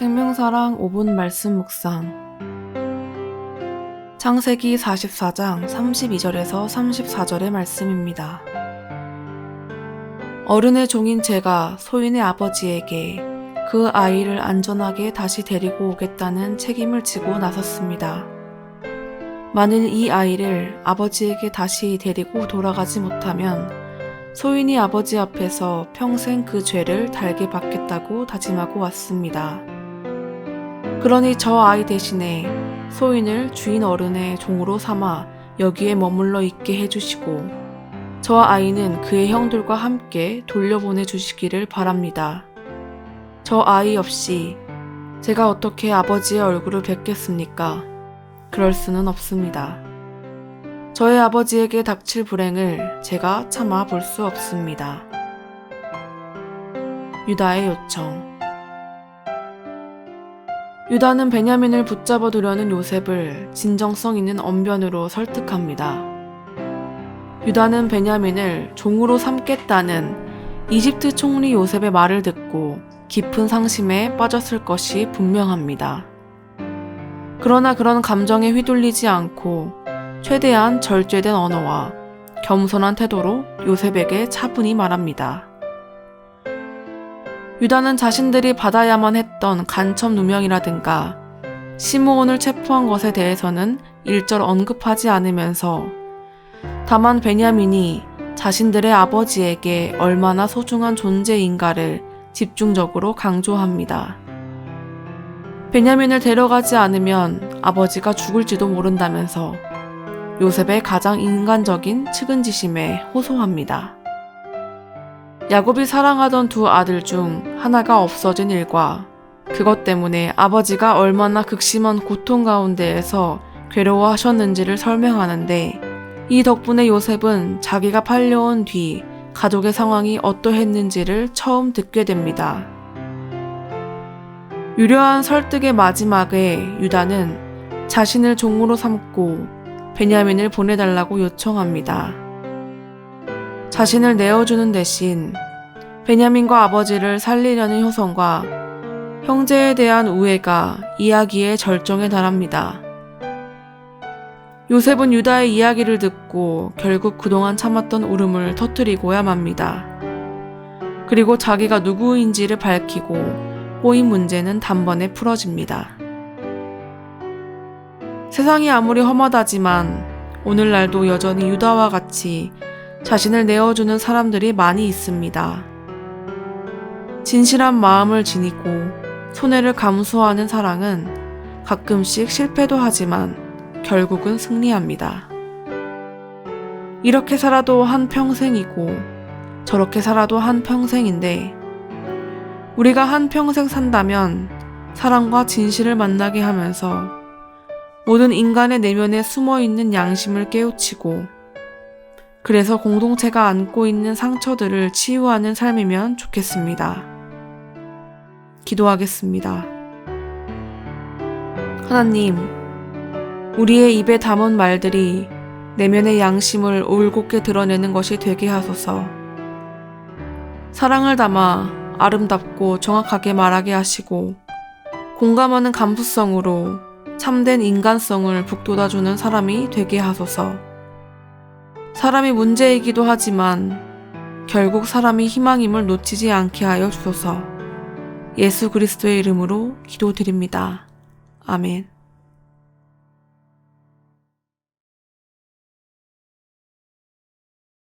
생명사랑 5분 말씀 묵상 창세기 44장 32절에서 34절의 말씀입니다. 어른의 종인 제가 소인의 아버지에게 그 아이를 안전하게 다시 데리고 오겠다는 책임을 지고 나섰습니다. 만일 이 아이를 아버지에게 다시 데리고 돌아가지 못하면 소인이 아버지 앞에서 평생 그 죄를 달게 받겠다고 다짐하고 왔습니다. 그러니 저 아이 대신에 소인을 주인 어른의 종으로 삼아 여기에 머물러 있게 해주시고 저 아이는 그의 형들과 함께 돌려보내 주시기를 바랍니다. 저 아이 없이 제가 어떻게 아버지의 얼굴을 뵙겠습니까? 그럴 수는 없습니다. 저의 아버지에게 닥칠 불행을 제가 참아 볼 수 없습니다. 유다의 요청 유다는 베냐민을 붙잡아 두려는 요셉을 진정성 있는 언변으로 설득합니다. 유다는 베냐민을 종으로 삼겠다는 이집트 총리 요셉의 말을 듣고 깊은 상심에 빠졌을 것이 분명합니다. 그러나 그런 감정에 휘둘리지 않고 최대한 절제된 언어와 겸손한 태도로 요셉에게 차분히 말합니다. 유다는 자신들이 받아야만 했던 간첩 누명이라든가 시므온을 체포한 것에 대해서는 일절 언급하지 않으면서 다만 베냐민이 자신들의 아버지에게 얼마나 소중한 존재인가를 집중적으로 강조합니다. 베냐민을 데려가지 않으면 아버지가 죽을지도 모른다면서 요셉의 가장 인간적인 측은지심에 호소합니다. 야곱이 사랑하던 두 아들 중 하나가 없어진 일과 그것 때문에 아버지가 얼마나 극심한 고통 가운데에서 괴로워하셨는지를 설명하는데 이 덕분에 요셉은 자기가 팔려온 뒤 가족의 상황이 어떠했는지를 처음 듣게 됩니다. 유려한 설득의 마지막에 유다는 자신을 종으로 삼고 베냐민을 보내달라고 요청합니다. 자신을 내어주는 대신 베냐민과 아버지를 살리려는 효성과 형제에 대한 우애가 이야기의 절정에 달합니다. 요셉은 유다의 이야기를 듣고 결국 그동안 참았던 울음을 터뜨리고야 맙니다. 그리고 자기가 누구인지를 밝히고 꼬인 문제는 단번에 풀어집니다. 세상이 아무리 험하다지만 오늘날도 여전히 유다와 같이 자신을 내어주는 사람들이 많이 있습니다. 진실한 마음을 지니고 손해를 감수하는 사랑은 가끔씩 실패도 하지만 결국은 승리합니다. 이렇게 살아도 한 평생이고 저렇게 살아도 한 평생인데 우리가 한 평생 산다면 사랑과 진실을 만나게 하면서 모든 인간의 내면에 숨어 있는 양심을 깨우치고 그래서 공동체가 안고 있는 상처들을 치유하는 삶이면 좋겠습니다. 기도하겠습니다. 하나님, 우리의 입에 담은 말들이 내면의 양심을 올곧게 드러내는 것이 되게 하소서. 사랑을 담아 아름답고 정확하게 말하게 하시고 공감하는 감수성으로 참된 인간성을 북돋아주는 사람이 되게 하소서. 사람이 문제이기도 하지만 결국 사람이 희망임을 놓치지 않게 하여 주소서. 예수 그리스도의 이름으로 기도드립니다. 아멘.